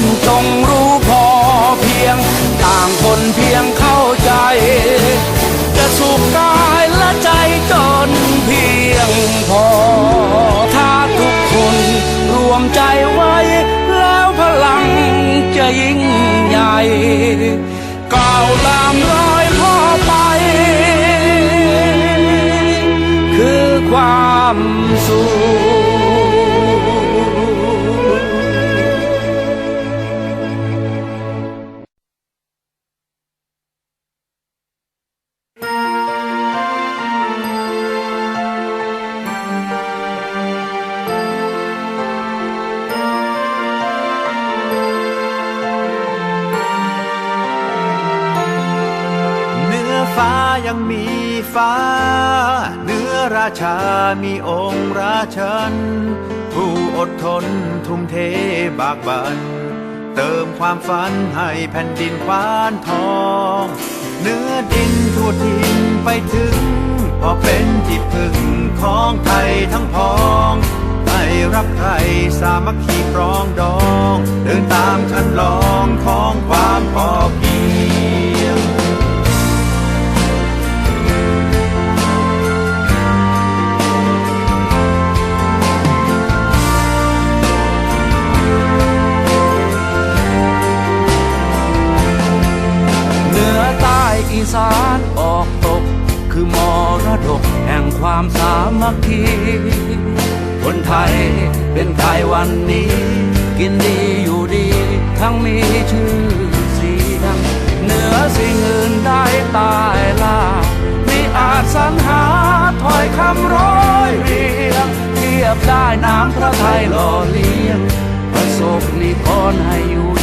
คนจงรู้พอเพียง ต่างคนเพียงเข้าใจ จะสุขกายและใจจนเพียงพอ ถ้าทุกคนรวมใจไว้ แล้วพลังจะยิ่งใหญ่ก้าวตามรอยพ่อไป คือความสุข ฟ้า เนื้อราชามีองค์ราชัน ผู้อดทนทุ่มเทบากบัน เติมความฝันให้แผ่นดินควานทอง เนื้อดินทั่วทินไปถึง พอเป็นที่พึ่งของไทยทั้งพองให้รักใครสามัคคีปรองดอง เดินตามคันลอง ออกตก คือมรดกแห่งความสามัคคี คนไทยเป็นไทยวันนี้ กินดีอยู่ดี ทั้งมีชื่อเสียงเหนือสิ่งอื่นได้ตายล่ามีอาจสรรหาถอยคำร้อยเรียง เทียบได้น้ำพระไทยหล่อเลี้ยงประสบนิพนธ์ให้อยู่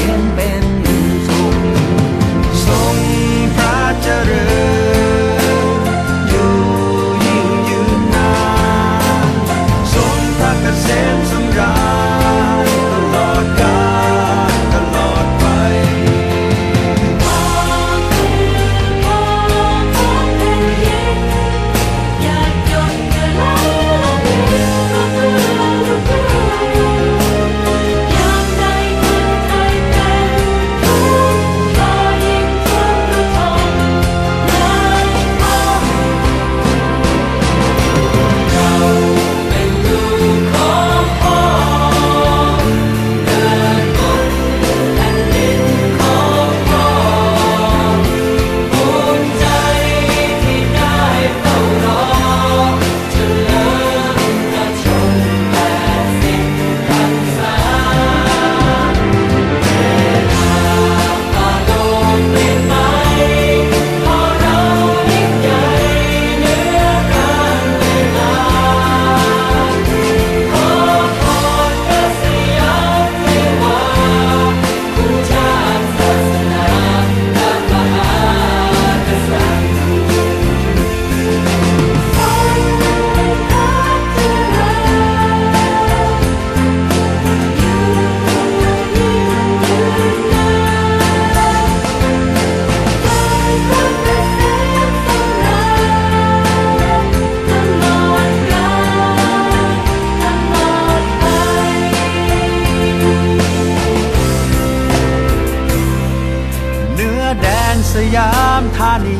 านี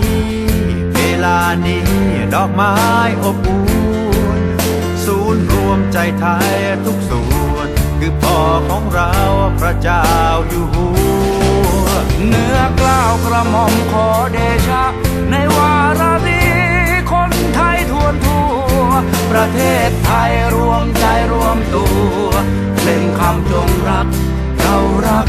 เวลานี้ดอกไม้อบอุ่นศูนย์รวมใจไทยทุกส่วน คือพ่อของเราพระเจ้าอยู่หัวเนื้อกล้าวกระหม่อมขอเดชะ ในวาระนี้คนไทยทวนทั่ว ประเทศไทยรวมใจรวมตัวเล่นคำจงรัก เรารัก